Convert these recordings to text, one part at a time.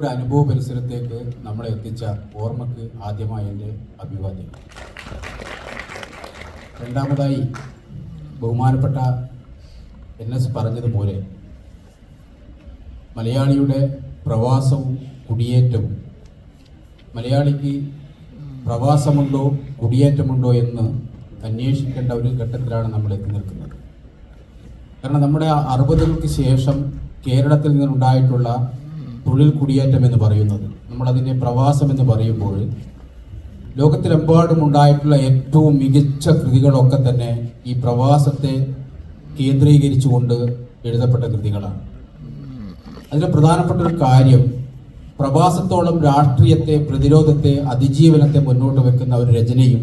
ഒരു അനുഭവ പരിസരത്തേക്ക് നമ്മളെ എത്തിച്ച ഓർമ്മക്ക് ആദ്യമായി എന്റെ അഭിവാദ്യം. രണ്ടാമതായി ബഹുമാനപ്പെട്ട എൻ എസ് പറഞ്ഞതുപോലെ മലയാളിയുടെ പ്രവാസവും കുടിയേറ്റവും. മലയാളിക്ക് പ്രവാസമുണ്ടോ കുടിയേറ്റമുണ്ടോ എന്ന് അന്വേഷിക്കേണ്ട ഒരു ഘട്ടത്തിലാണ് നമ്മൾ എത്തി നിൽക്കുന്നത്. കാരണം നമ്മുടെ അറുപതുകൾക്ക് ശേഷം കേരളത്തിൽ നിന്നുണ്ടായിട്ടുള്ള തൊഴിൽ കുടിയേറ്റം എന്ന് പറയുന്നത്. നമ്മളതിനെ പ്രവാസം എന്ന് പറയുമ്പോൾ ലോകത്തിലെമ്പാടും ഉണ്ടായിട്ടുള്ള ഏറ്റവും മികച്ച കൃതികളൊക്കെ തന്നെ ഈ പ്രവാസത്തെ കേന്ദ്രീകരിച്ചുകൊണ്ട് എഴുതപ്പെട്ട കൃതികളാണ്. അതിലെ പ്രധാനപ്പെട്ട ഒരു കാര്യം പ്രവാസത്തോളം രാഷ്ട്രീയത്തെ പ്രതിരോധത്തെ അതിജീവനത്തെ മുന്നോട്ട് വെക്കുന്ന ഒരു രചനയും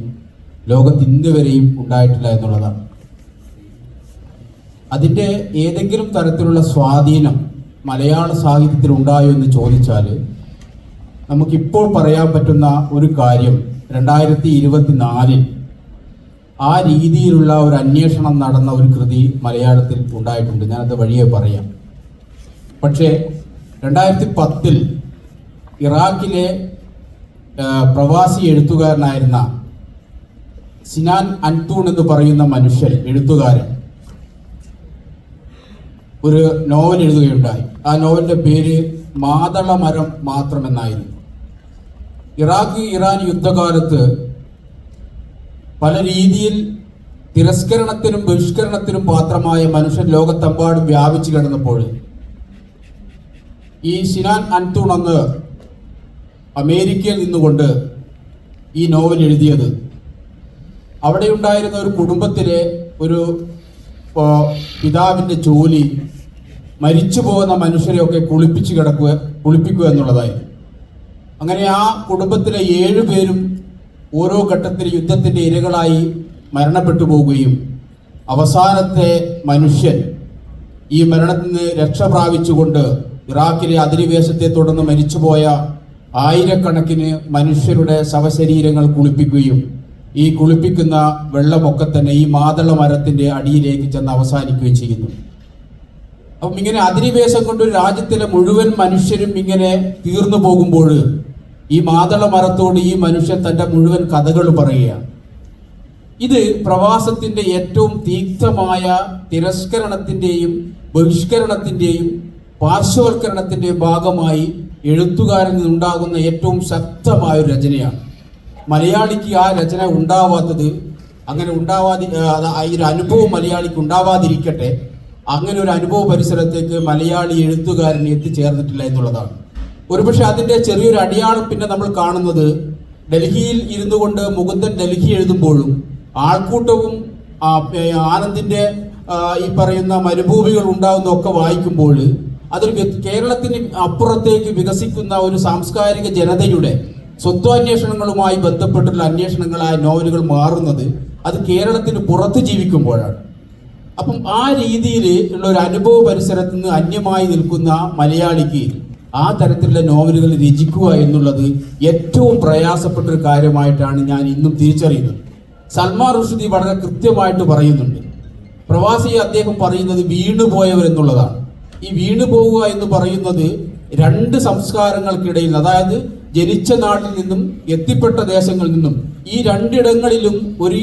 ലോകത്ത് ഇന്ന് വരെയും ഉണ്ടായിട്ടില്ല എന്നുള്ളതാണ്. അതിന്റെ ഏതെങ്കിലും തരത്തിലുള്ള സ്വാധീനം മലയാള സാഹിത്യത്തിൽ ഉണ്ടായോ എന്ന് ചോദിച്ചാൽ നമുക്കിപ്പോൾ പറയാൻ പറ്റുന്ന ഒരു കാര്യം രണ്ടായിരത്തി ഇരുപത്തിനാലിൽ ആ രീതിയിലുള്ള ഒരു അന്വേഷണം നടന്ന ഒരു കൃതി മലയാളത്തിൽ ഉണ്ടായിട്ടുണ്ട്. ഞാനത് വഴിയെ പറയാം. പക്ഷേ രണ്ടായിരത്തി പത്തിൽ ഇറാഖിലെ പ്രവാസി എഴുത്തുകാരനായിരുന്ന സിനാൻ അൻതൂൺ എന്ന് പറയുന്ന മനുഷ്യൻ എഴുത്തുകാരൻ ഒരു നോവൽ എഴുതുകയുണ്ടായി. ആ നോവലിന്റെ പേര് മാതള മരം മാത്രമെന്നായിരുന്നു. ഇറാഖ് ഇറാൻ യുദ്ധകാലത്ത് പല രീതിയിൽ തിരസ്കരണത്തിനും ബഹിഷ്കരണത്തിനും പാത്രമായ മനുഷ്യൻ ലോകത്തെമ്പാടും വ്യാപിച്ചു കിടന്നപ്പോൾ ഈ ഷിനാൻ അൻതൂൺ അമേരിക്കയിൽ നിന്നുകൊണ്ട് ഈ നോവൽ എഴുതിയത്. അവിടെ ഉണ്ടായിരുന്ന ഒരു കുടുംബത്തിലെ ഒരു പിതാവിന്റെ ജോലി മരിച്ചു പോകുന്ന മനുഷ്യരെയൊക്കെ കുളിപ്പിച്ച് കിടക്കുക കുളിപ്പിക്കുക എന്നുള്ളതായിരുന്നു അങ്ങനെ ആ കുടുംബത്തിലെ ഏഴു പേരും ഓരോ ഘട്ടത്തിൽ യുദ്ധത്തിന്റെ ഇരകളായി മരണപ്പെട്ടു പോവുകയും അവസാനത്തെ മനുഷ്യൻ ഈ മരണത്തിൽ നിന്ന് രക്ഷ പ്രാപിച്ചുകൊണ്ട് ഇറാഖിലെ അധിനിവേശത്തെ തുടർന്ന് മരിച്ചുപോയ ആയിരക്കണക്കിന് മനുഷ്യരുടെ ശവശരീരങ്ങൾ കുളിപ്പിക്കുകയും ഈ കുളിപ്പിക്കുന്ന വെള്ളമൊക്കെ തന്നെ ഈ മാതള മരത്തിന്റെ അടിയിലേക്ക് ചെന്ന് അവസാനിക്കുകയും ചെയ്യുന്നു. അപ്പം ഇങ്ങനെ അധിനിവേശം കൊണ്ട് രാജ്യത്തിലെ മുഴുവൻ മനുഷ്യരും ഇങ്ങനെ തീർന്നു പോകുമ്പോൾ ഈ മാതള മരത്തോട് ഈ മനുഷ്യൻ തന്റെ മുഴുവൻ കഥകൾ പറയുകയാണ്. ഇത് പ്രവാസത്തിന്റെ ഏറ്റവും തീക്തമായ തിരസ്കരണത്തിന്റെയും ബഹിഷ്കരണത്തിന്റെയും പാർശ്വവൽക്കരണത്തിന്റെയും ഭാഗമായി എഴുത്തുകാരിൽ നിന്നുണ്ടാകുന്ന ഏറ്റവും ശക്തമായ ഒരു രചനയാണ്. മലയാളിക്ക് ആ രചന ഉണ്ടാവാത്തത് അങ്ങനെ ഉണ്ടാവാതി ഒരു അനുഭവം മലയാളിക്ക് ഉണ്ടാവാതിരിക്കട്ടെ അങ്ങനെ ഒരു അനുഭവ പരിസരത്തേക്ക് മലയാളി എഴുത്തുകാരൻ എത്തിച്ചേർന്നിട്ടില്ല എന്നുള്ളതാണ്. ഒരുപക്ഷെ അതിന്റെ ചെറിയൊരു അടിയാളം പിന്നെ നമ്മൾ കാണുന്നത് ഡൽഹിയിൽ ഇരുന്നു കൊണ്ട് മുകുന്ദൻ ഡൽഹി എഴുതുമ്പോഴും ആൾക്കൂട്ടവും ആനന്ദിന്റെ ഈ പറയുന്ന മരുഭൂമികൾ ഉണ്ടാകുന്നതൊക്കെ വായിക്കുമ്പോൾ അതൊരു കേരളത്തിന് അപ്പുറത്തേക്ക് വികസിക്കുന്ന ഒരു സാംസ്കാരിക ജനതയുടെ സ്വത്വാന്വേഷണങ്ങളുമായി ബന്ധപ്പെട്ടുള്ള അന്വേഷണങ്ങളായ നോവലുകൾ മാറുന്നത് അത് കേരളത്തിന് പുറത്ത് ജീവിക്കുമ്പോഴാണ്. അപ്പം ആ രീതിയിൽ ഉള്ള ഒരു അനുഭവ പരിസരത്ത് നിന്ന് അന്യമായി നിൽക്കുന്ന മലയാളിക്ക് ആ തരത്തിലുള്ള നോവലുകൾ രചിക്കുക എന്നുള്ളത് ഏറ്റവും പ്രയാസപ്പെട്ട ഒരു കാര്യമായിട്ടാണ് ഞാൻ ഇന്നും തിരിച്ചറിയുന്നത്. സൽമാൻ റുഷ്ദി വളരെ കൃത്യമായിട്ട് പറയുന്നുണ്ട്. പ്രവാസിയെ അദ്ദേഹം പറയുന്നത് വീണുപോയവർ എന്നുള്ളതാണ്. ഈ വീണുപോവുക എന്ന് പറയുന്നത് രണ്ട് സംസ്കാരങ്ങൾക്കിടയിൽ അതായത് ജനിച്ച നാട്ടിൽ നിന്നും എത്തിപ്പെട്ട ദേശങ്ങളിൽ നിന്നും ഈ രണ്ടിടങ്ങളിലും ഒരു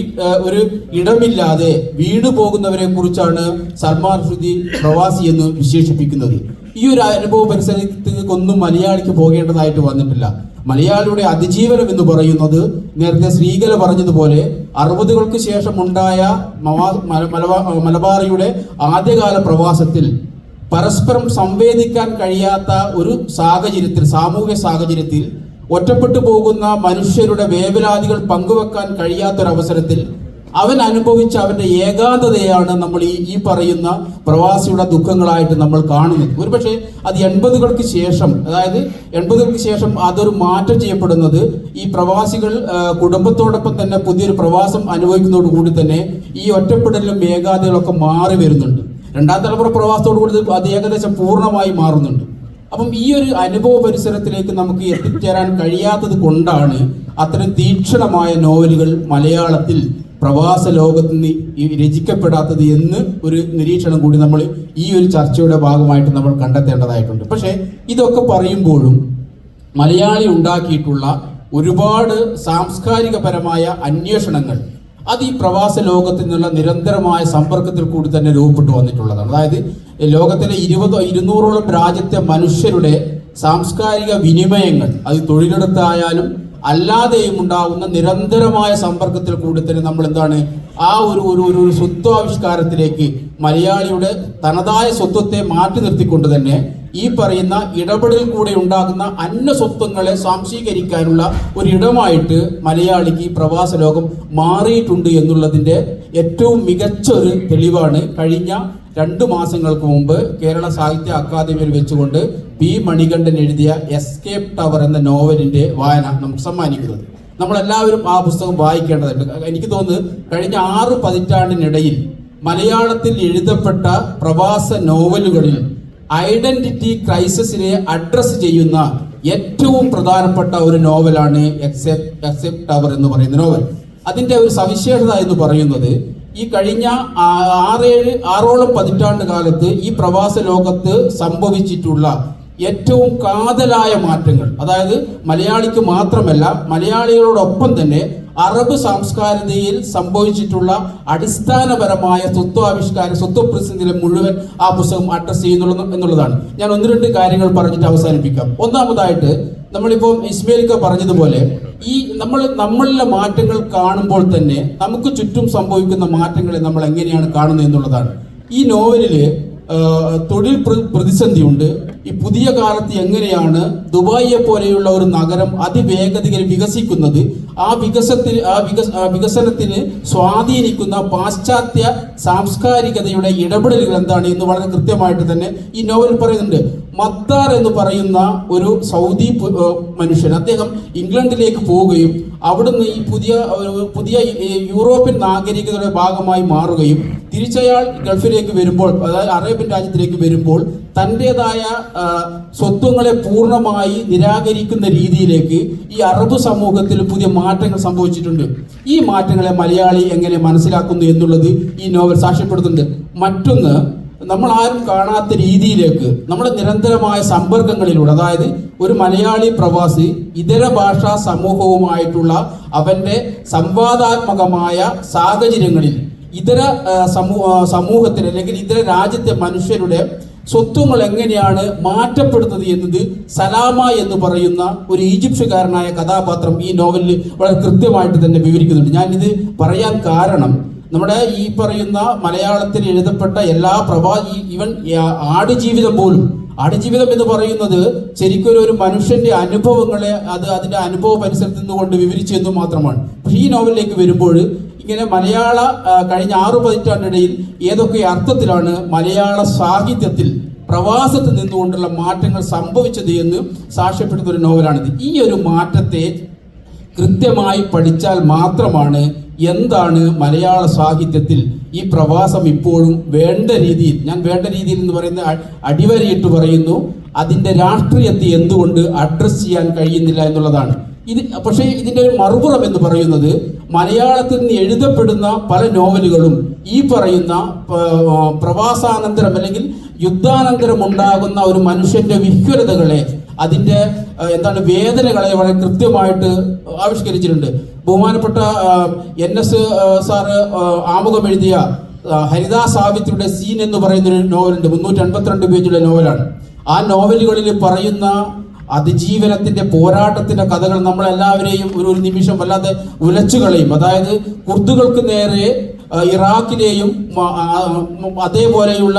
ഒരു ഇടമില്ലാതെ വീണു പോകുന്നവരെ കുറിച്ചാണ് സൽമാൻ റുഷ്ദി പ്രവാസി എന്ന് വിശേഷിപ്പിക്കുന്നത്. ഈ ഒരു അനുഭവ പരിസരത്തേക്കൊന്നും മലയാളിക്ക് പോകേണ്ടതായിട്ട് വന്നിട്ടില്ല. മലയാളിയുടെ അതിജീവനം എന്ന് പറയുന്നത് നേരത്തെ ശ്രീകല പറഞ്ഞതുപോലെ അറുപതുകൾക്ക് ശേഷം ഉണ്ടായ മലബാറിയുടെ ആദ്യകാല പ്രവാസത്തിൽ പരസ്പരം സംവേദിക്കാൻ കഴിയാത്ത ഒരു സാഹചര്യത്തിൽ സാമൂഹ്യ സാഹചര്യത്തിൽ ഒറ്റപ്പെട്ടു പോകുന്ന മനുഷ്യരുടെ വേവലാതികൾ പങ്കുവെക്കാൻ കഴിയാത്തൊരവസരത്തിൽ അവൻ അനുഭവിച്ച അവന്റെ ഏകാന്തതയാണ് നമ്മൾ ഈ ഈ പറയുന്ന പ്രവാസിയുടെ ദുഃഖങ്ങളായിട്ട് നമ്മൾ കാണുന്നത്. ഒരുപക്ഷെ അത് എൺപതുകൾക്ക് ശേഷം അതായത് എൺപതുകൾക്ക് ശേഷം അതൊരു മാറ്റം ചെയ്യപ്പെടുന്നത് ഈ പ്രവാസികൾ കുടുംബത്തോടൊപ്പം തന്നെ പുതിയൊരു പ്രവാസം അനുഭവിക്കുന്നതോടുകൂടി തന്നെ ഈ ഒറ്റപ്പെടലും ഏകാന്തകളൊക്കെ മാറി വരുന്നുണ്ട്. രണ്ടാം തലമുറ പ്രവാസത്തോട് കൂടി അത് ഏകദേശം പൂർണമായി മാറുന്നുണ്ട്. അപ്പം ഈ ഒരു അനുഭവ പരിസരത്തിലേക്ക് നമുക്ക് എത്തിച്ചേരാൻ കഴിയാത്തത് കൊണ്ടാണ് അത്തരം തീക്ഷണമായ നോവലുകൾ മലയാളത്തിൽ പ്രവാസ ലോകത്ത് നിന്ന് രചിക്കപ്പെടാത്തത് എന്ന് ഒരു നിരീക്ഷണം കൂടി നമ്മൾ ഈ ഒരു ചർച്ചയുടെ ഭാഗമായിട്ട് നമ്മൾ കണ്ടെത്തേണ്ടതായിട്ടുണ്ട്. പക്ഷേ ഇതൊക്കെ പറയുമ്പോഴും മലയാളി ഉണ്ടാക്കിയിട്ടുള്ള ഒരുപാട് സാംസ്കാരികപരമായ അന്വേഷണങ്ങൾ അത് ഈ പ്രവാസ ലോകത്തിൽ നിന്നുള്ള നിരന്തരമായ സമ്പർക്കത്തിൽ കൂടി തന്നെ രൂപപ്പെട്ടു വന്നിട്ടുള്ളതാണ്. അതായത് ലോകത്തിലെ ഇരുപതോ ഇരുന്നൂറോളം രാജ്യത്തെ മനുഷ്യരുടെ സാംസ്കാരിക വിനിമയങ്ങൾ അത് തൊഴിലിടത്തായാലും അല്ലാതെയും ഉണ്ടാവുന്ന നിരന്തരമായ സമ്പർക്കത്തിൽ കൂടി തന്നെ നമ്മൾ എന്താണ് ആ ഒരു ഒരു ഒരു സ്വത്വാവിഷ്കാരത്തിലേക്ക് മലയാളിയുടെ തനതായ സ്വത്വത്തെ മാറ്റി നിർത്തിക്കൊണ്ട് തന്നെ ഈ പറയുന്ന ഇടപെടൽ കൂടെ ഉണ്ടാകുന്ന അന്യ സ്വത്വങ്ങളെ സ്വാംശീകരിക്കാനുള്ള ഒരു ഇടമായിട്ട് മലയാളിക്ക് പ്രവാസ ലോകം മാറിയിട്ടുണ്ട് എന്നുള്ളതിന്റെ ഏറ്റവും മികച്ച ഒരു തെളിവാണ് കഴിഞ്ഞ രണ്ട് മാസങ്ങൾക്ക് മുമ്പ് കേരള സാഹിത്യ അക്കാദമിയിൽ വെച്ചുകൊണ്ട് പി മണികണ്ഠൻ എഴുതിയ എസ്കേപ്പ് ടവർ എന്ന നോവലിന്റെ വായന നമുക്ക് സമ്മാനിക്കുന്നത്. നമ്മളെല്ലാവരും ആ പുസ്തകം വായിക്കേണ്ടതുണ്ട്. എനിക്ക് തോന്നുന്നു കഴിഞ്ഞ ആറ് പതിറ്റാണ്ടിനിടയിൽ മലയാളത്തിൽ എഴുതപ്പെട്ട പ്രവാസ നോവലുകളിൽ ഐഡന്റിറ്റി ക്രൈസിസിനെ അഡ്രസ് ചെയ്യുന്ന ഏറ്റവും പ്രധാനപ്പെട്ട ഒരു നോവലാണ് എക്സെപ്റ്റ് ടവർ എന്ന് പറയുന്ന നോവൽ. അതിന്റെ ഒരു സവിശേഷത എന്ന് പറയുന്നത് ഈ കഴിഞ്ഞ ആറേഴ് ആറോളം പതിറ്റാണ്ട് കാലത്ത് ഈ പ്രവാസ ലോകത്ത് സംഭവിച്ചിട്ടുള്ള ഏറ്റവും കാതലായ മാറ്റങ്ങൾ. അതായത് മലയാളിക്ക് മാത്രമല്ല മലയാളികളോടൊപ്പം തന്നെ അറബ് സാംസ്കാരികതയിൽ സംഭവിച്ചിട്ടുള്ള അടിസ്ഥാനപരമായ സ്വത്വാവിഷ്കാര സ്വത്വപ്രസിദ്ധിയിലെ മുഴുവൻ ആ പുസ്തകം അഡ്രസ് ചെയ്യുന്നുള്ളൂ എന്നുള്ളതാണ്. ഞാൻ ഒന്ന് രണ്ട് കാര്യങ്ങൾ പറഞ്ഞിട്ട് അവസാനിപ്പിക്കാം. ഒന്നാമതായിട്ട് നമ്മളിപ്പോൾ ഇസ്മേലിക്ക പറഞ്ഞതുപോലെ ഈ നമ്മൾ നമ്മളിലെ മാറ്റങ്ങൾ കാണുമ്പോൾ തന്നെ നമുക്ക് ചുറ്റും സംഭവിക്കുന്ന മാറ്റങ്ങളെ നമ്മൾ എങ്ങനെയാണ് കാണുന്നത് എന്നുള്ളതാണ്. ഈ നോവലിൽ തൊഴിൽ പ്ര- പ്രതിസന്ധിയുണ്ട്. ഈ പുതിയ കാലത്ത് എങ്ങനെയാണ് ദുബായിയെ പോലെയുള്ള ഒരു നഗരം അതിവേഗതയിൽ വികസിക്കുന്നത്? ആ വികസനത്തിൽ ആ വികസ വികസനത്തിന് സ്വാധീനിക്കുന്ന പാശ്ചാത്യ സാംസ്കാരികതയുടെ ഇടപെടലുകൾ എന്താണ് എന്ന് വളരെ കൃത്യമായിട്ട് തന്നെ ഈ നോവൽ പറയുന്നുണ്ട്. മത്താർ എന്ന് പറയുന്ന ഒരു സൗദി മനുഷ്യൻ. അദ്ദേഹം ഇംഗ്ലണ്ടിലേക്ക് പോവുകയും അവിടുന്ന് ഈ പുതിയ പുതിയ യൂറോപ്യൻ നാഗരികതയുടെ ഭാഗമായി മാറുകയും തിരിച്ചയാൾ ഗൾഫിലേക്ക് വരുമ്പോൾ അതായത് അറേബ്യൻ രാജ്യത്തിലേക്ക് വരുമ്പോൾ തന്റെതായ സ്വത്വങ്ങളെ പൂർണമായി നിരാകരിക്കുന്ന രീതിയിലേക്ക് ഈ അറബ് സമൂഹത്തിൽ പുതിയ മാറ്റങ്ങൾ സംഭവിച്ചിട്ടുണ്ട്. ഈ മാറ്റങ്ങളെ മലയാളി എങ്ങനെ മനസ്സിലാക്കുന്നു എന്നുള്ളത് ഈ നോവൽ സാക്ഷ്യപ്പെടുത്തുന്നുണ്ട്. മറ്റൊന്ന് നമ്മൾ ആരും കാണാത്ത രീതിയിലേക്ക് നമ്മുടെ നിരന്തരമായ സമ്പർക്കങ്ങളിലൂടെ അതായത് ഒരു മലയാളി പ്രവാസി ഇതര ഭാഷാ സമൂഹവുമായിട്ടുള്ള അവന്റെ സംവാദാത്മകമായ സാഹചര്യങ്ങളിൽ ഇതര സമൂഹ സമൂഹത്തിന് അല്ലെങ്കിൽ ഇതര രാജ്യത്തെ മനുഷ്യരുടെ സ്വത്വങ്ങൾ എങ്ങനെയാണ് മാറ്റപ്പെടുന്നത് എന്നത് സലാമ എന്ന് പറയുന്ന ഒരു ഈജിപ്ഷ്യക്കാരനായ കഥാപാത്രം ഈ നോവലിൽ വളരെ കൃത്യമായിട്ട് തന്നെ വിവരിക്കുന്നുണ്ട്. ഞാനിത് പറയാൻ കാരണം നമ്മുടെ ഈ പറയുന്ന മലയാളത്തിൽ എഴുതപ്പെട്ട എല്ലാ പ്രഭാ ഈവൻ ആടുജീവിതം പോലും. ആടുജീവിതം എന്ന് പറയുന്നത് ശരിക്കും ഒരു മനുഷ്യന്റെ അനുഭവങ്ങളെ അത് അതിന്റെ അനുഭവ പരിസരത്ത് നിന്നുകൊണ്ട് വിവരിച്ചു മാത്രമാണ്. ഈ നോവലിലേക്ക് വരുമ്പോൾ ഇങ്ങനെ മലയാള കഴിഞ്ഞ ആറു പതിറ്റാണ്ടിടയിൽ ഏതൊക്കെ അർത്ഥത്തിലാണ് മലയാള സാഹിത്യത്തിൽ പ്രവാസത്തിൽ നിന്നുകൊണ്ടുള്ള മാറ്റങ്ങൾ സംഭവിച്ചത് എന്ന് സാക്ഷ്യപ്പെടുന്ന ഒരു നോവലാണിത്. ഈ ഒരു മാറ്റത്തെ കൃത്യമായി പഠിച്ചാൽ മാത്രമാണ് എന്താണ് മലയാള സാഹിത്യത്തിൽ ഈ പ്രവാസം ഇപ്പോഴും വേണ്ട രീതിയിൽ ഞാൻ വേണ്ട രീതിയിൽ എന്ന് പറയുന്ന അടിവരയിട്ട് പറയുന്നു. അതിന്റെ രാഷ്ട്രീയത്തെ എന്തുകൊണ്ട് അഡ്രസ്സ് ചെയ്യാൻ കഴിയുന്നില്ല എന്നുള്ളതാണ്. ഇത് പക്ഷേ ഇതിന്റെ ഒരു മറുപുറം എന്ന് പറയുന്നത് മലയാളത്തിൽ നിന്ന് എഴുതപ്പെടുന്ന പല നോവലുകളും ഈ പറയുന്ന പ്രവാസാനന്തരം അല്ലെങ്കിൽ യുദ്ധാനന്തരം ഉണ്ടാകുന്ന ഒരു മനുഷ്യന്റെ വിഹ്വലതകളെ അതിന്റെ എന്താണ് വേദനകളെ വളരെ കൃത്യമായിട്ട് ആവിഷ്കരിച്ചിട്ടുണ്ട്. ബഹുമാനപ്പെട്ട എൻ എസ് സാറ് ആമുഖം എഴുതിയ ഹരിദാ സാവിത്രിയുടെ സീൻ എന്ന് പറയുന്ന ഒരു നോവലുണ്ട്. മുന്നൂറ്റി അൻപത്തിരണ്ട് പേജുള്ള നോവലാണ്. ആ നോവലുകളിൽ പറയുന്ന അതിജീവനത്തിന്റെ പോരാട്ടത്തിന്റെ കഥകൾ നമ്മളെല്ലാവരെയും ഒരു ഒരു നിമിഷം വല്ലാതെ ഉലച്ചു കളയും. അതായത് കുർദുകൾക്ക് നേരെ ഇറാഖിലെയും അതേപോലെയുള്ള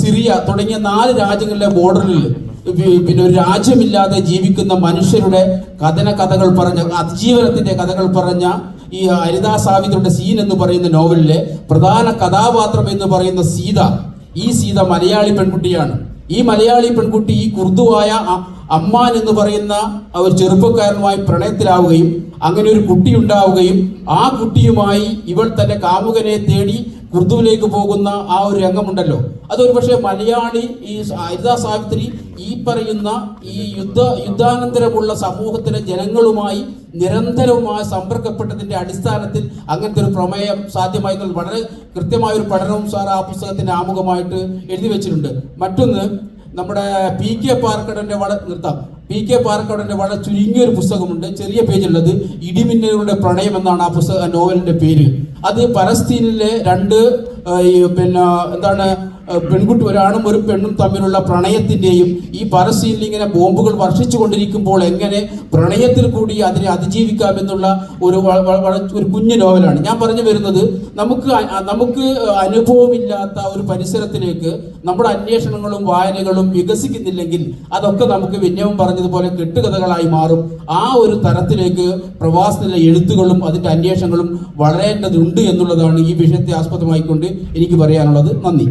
സിറിയ തുടങ്ങിയ നാല് രാജ്യങ്ങളിലെ ബോർഡറിൽ പിന്നെ ഒരു രാജ്യമില്ലാതെ ജീവിക്കുന്ന മനുഷ്യരുടെ കഥന കഥകൾ പറഞ്ഞ അതിജീവനത്തിന്റെ കഥകൾ പറഞ്ഞ ഈ ഹരിദാ സാവിത്രിയുടെ സീൻ എന്ന് പറയുന്ന നോവലിലെ പ്രധാന കഥാപാത്രം എന്ന് പറയുന്ന സീത ഈ സീത മലയാളി പെൺകുട്ടിയാണ്. ഈ മലയാളി പെൺകുട്ടി ഈ കുർദുവായ അമ്മാൻ എന്ന് പറയുന്ന ഒരു ചെറുപ്പക്കാരനുമായി പ്രണയത്തിലാവുകയും അങ്ങനെ ഒരു കുട്ടി ഉണ്ടാവുകയും ആ കുട്ടിയുമായി ഇവൾ തന്റെ കാമുകനെ തേടി കുർദുവിലേക്ക് പോകുന്ന ആ ഒരു രംഗമുണ്ടല്ലോ. അതൊരു പക്ഷേ മലയാളി ഈ ഹരിതാ സാവിത്രി ഈ പറയുന്ന ഈ യുദ്ധ യുദ്ധാനന്തരമുള്ള സമൂഹത്തിലെ ജനങ്ങളുമായി നിരന്തരവുമായി സമ്പർക്കപ്പെട്ടതിന്റെ അടിസ്ഥാനത്തിൽ അങ്ങനത്തെ ഒരു പ്രമേയം സാധ്യമായി വളരെ കൃത്യമായ ഒരു പഠനവും സാർ ആ പുസ്തകത്തിന്റെ ആമുഖമായിട്ട് എഴുതി വെച്ചിട്ടുണ്ട്. മറ്റൊന്ന് നമ്മുടെ പി കെ പാർക്കടന്റെ വള നിർത്താം. പി കെ പാർക്കടന്റെ വളരെ ചുരുങ്ങിയ ഒരു പുസ്തകമുണ്ട്. ചെറിയ പേജുള്ളത് ഇടിമിന്നലുകളുടെ പ്രണയം എന്നാണ് ആ പുസ്തക നോവലിന്റെ പേര്. അത് പലസ്തീനിലെ രണ്ട് പിന്നെ എന്താണ് പെൺകുട്ടി ഒരാണും ഒരു പെണ്ണും തമ്മിലുള്ള പ്രണയത്തിന്റെയും ഈ പരസ്യയിൽ ഇങ്ങനെ ബോംബുകൾ വർഷിച്ചു കൊണ്ടിരിക്കുമ്പോൾ എങ്ങനെ പ്രണയത്തിൽ കൂടി അതിനെ അതിജീവിക്കാമെന്നുള്ള ഒരു ഒരു കുഞ്ഞു നോവലാണ്. ഞാൻ പറഞ്ഞു വരുന്നത് നമുക്ക് നമുക്ക് അനുഭവമില്ലാത്ത ഒരു പരിസരത്തിലേക്ക് നമ്മുടെ അന്വേഷണങ്ങളും വായനകളും വികസിക്കുന്നില്ലെങ്കിൽ അതൊക്കെ നമുക്ക് വിന്യവും പറഞ്ഞതുപോലെ കെട്ടുകഥകളായി മാറും. ആ ഒരു തരത്തിലേക്ക് പ്രവാസത്തിലെ എഴുത്തുകളും അതിന്റെ അന്വേഷണങ്ങളും വളരേണ്ടതുണ്ട് എന്നുള്ളതാണ് ഈ വിഷയത്തെ ആസ്പദമായിക്കൊണ്ട് എനിക്ക് പറയാനുള്ളത്. നന്ദി.